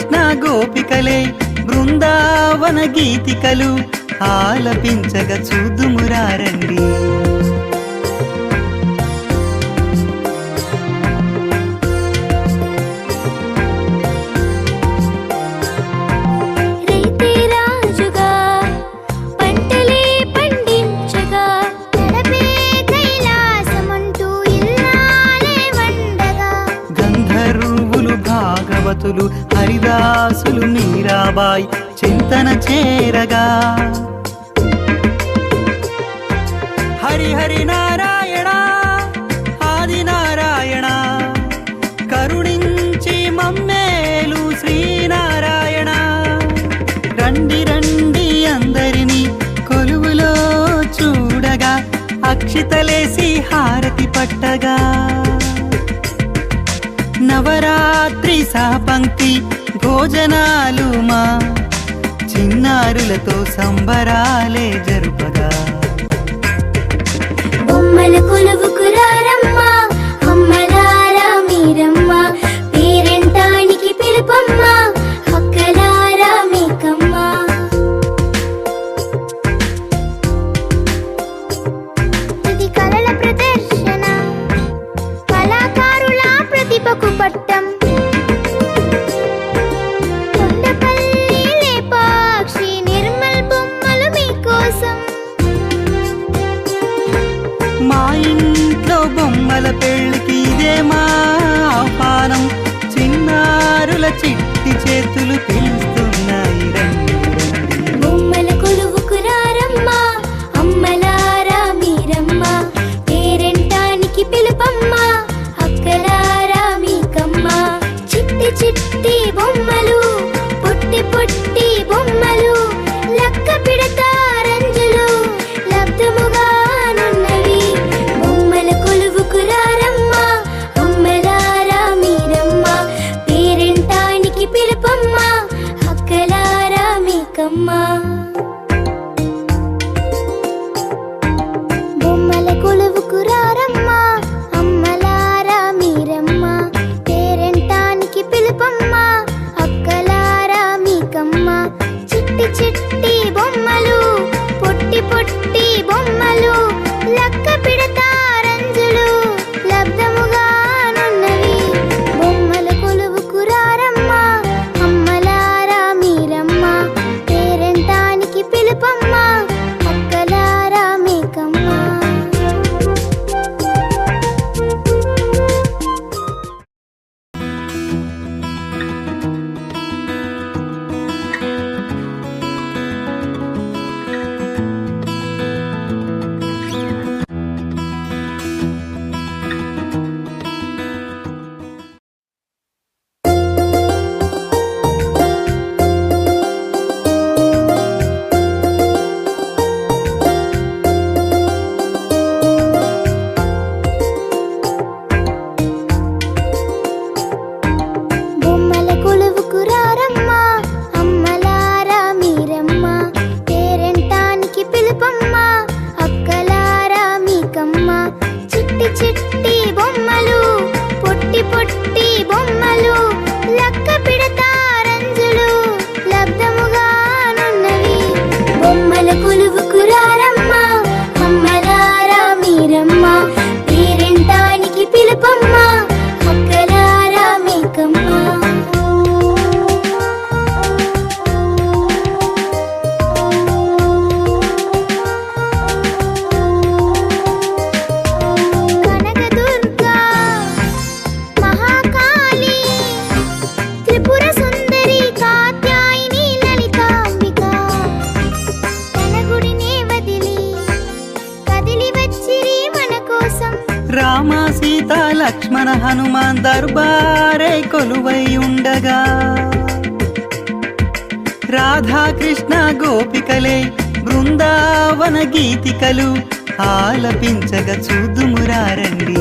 కృష్ణ గోపికలే బృందావన గీతికలు ఆలపించగ చూదుమురారండి. దాసులు మీరాబాయి చింతన చేరగా. హరి హరి నారాయణ ఆది నారాయణ కరుణించి మమ్మేలు శ్రీనారాయణ. రండి రండి అందరినీ కొలువులో చూడగా అక్షితలేసి హారతి పట్టగా. నవరాత్రి సహపంక్తి భోజనాలు మా చిన్నారులతో సంబరాలే జరుపదా ప్రేమ ఆహ్వానం చిన్నారుల చిట్టి చేతులు పిల్ల రామ సీత లక్ష్మణ హనుమాన్ దర్బారే కొలువై ఉండగా. రాధాకృష్ణ గోపికలే బృందావన గీతికలు ఆలపించగా చూదుమురారండి.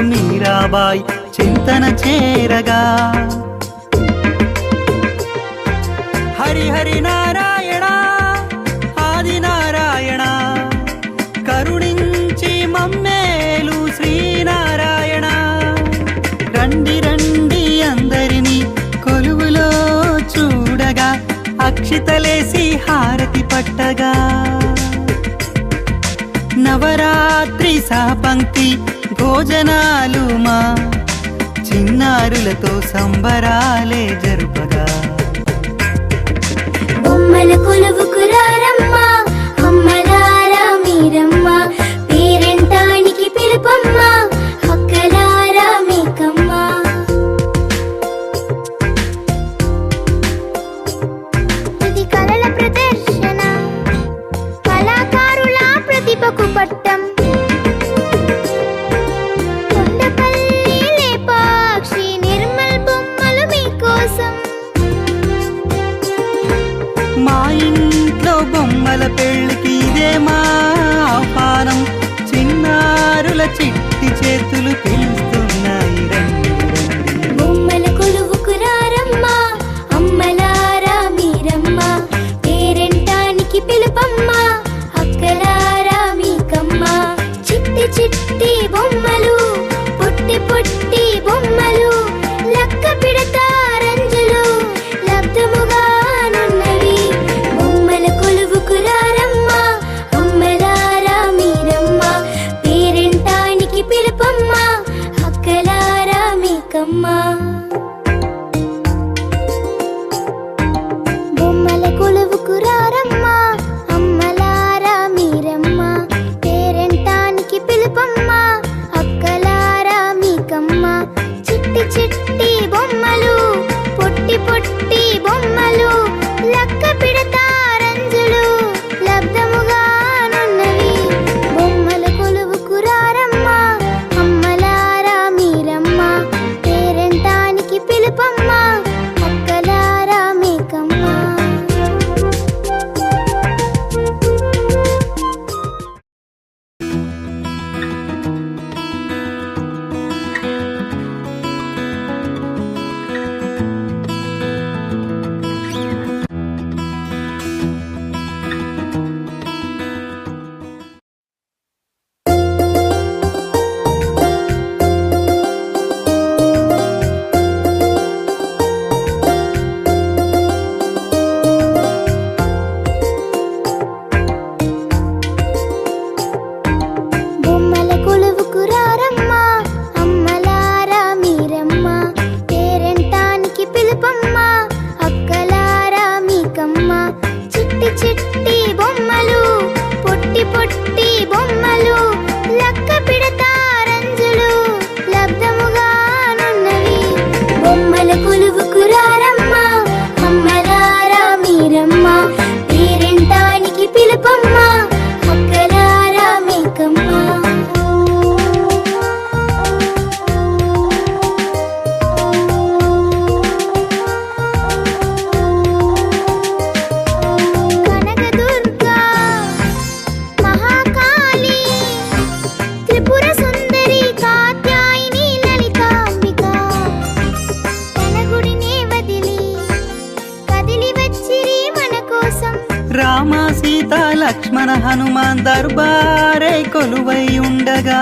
మీరాబాయ్ చింతన చేరగా. హరి హరి నారాయణ ఆది నారాయణ కరుణించి మమ్మేలు శ్రీనారాయణ. రండి రండి అందరినీ కొలువులో చూడగా అక్షితలేసి హారతి పట్టగా. నవరా పంక్తి భోజనాలు మా. చిన్నారులతో సంబరాలే జరుపగా. బొమ్మల కొలువు అమ్మలారా మీరమ్మ పేరెంటానికి పిలుపమ్మ అక్కలారా మీకమ్మ. కళల ప్రదర్శన కళాకారుల ప్రతిభకు పట్టం. బొమ్మల పెళ్ళికి ఇదే మా ఆహ్వానం. చిన్నారుల చిట్టి చేతులు పిల్ల చిట్టి దర్బారై కొలువై ఉండగా.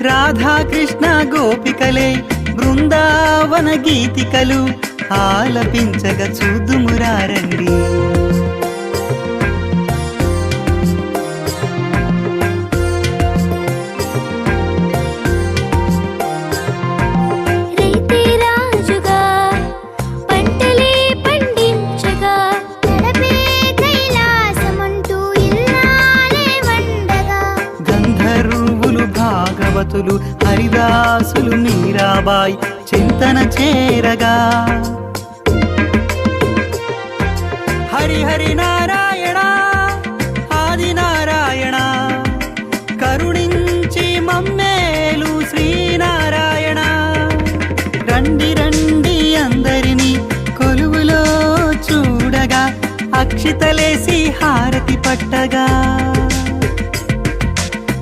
రాధాకృష్ణ గోపికలే బృందావన గీతికలు ఆలపించగా చూదుమురారండి. విలువపై చింతన చేరగా. హరి హరి నారాయణ ఆది నారాయణ కరుణించి మమ్మేలు శ్రీనారాయణ. రండి రండి అందరినీ కొలువులో చూడగా అక్షితలేసి హారతి పట్టగా.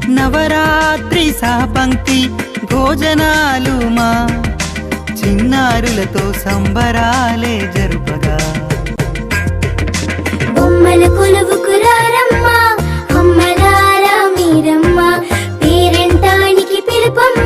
నవరాత్రి సాపంక్తి భోజనాలు మా చిన్నారులతో సంబరాలే జరుపగా. బొమ్మల కొలువు కురారమ్మ అమ్మలారా మీరమ్మ పేరంటానికి పిలుపమ్మ.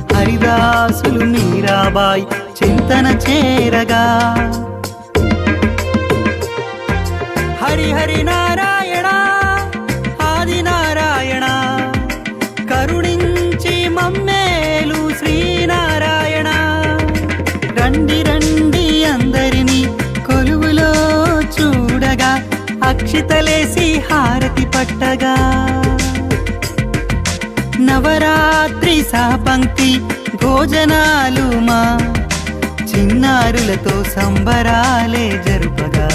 హరిదాసులు మీరాబాయి చింతన చేరగా. హరి హరి నారాయణ ఆది నారాయణ కరుణించి మమ్మేలు శ్రీనారాయణ. రండి రండి అందరినీ కొలువులో చూడగా అక్షితలేసి హారతి పట్టగా. నవరాత్రి సాపంక్తి భోజనాలు మా చిన్నారులతో సంబరాలే జరుపగా.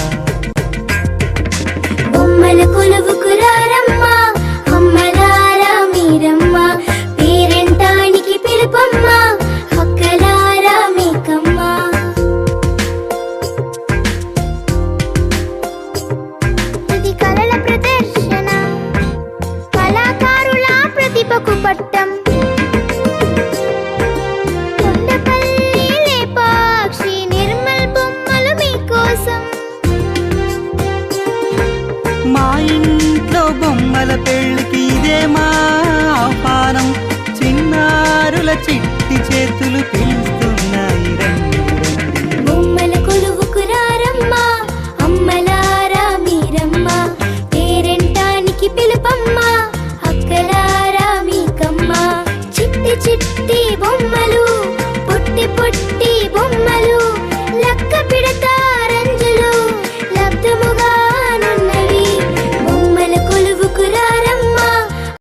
ఇంట్లో బొమ్మల పెళ్ళికి ఇదే మా ఆహ్వానం. చిన్నారుల చిట్టి చేతులు పిలుస్తున్నాయి రండి.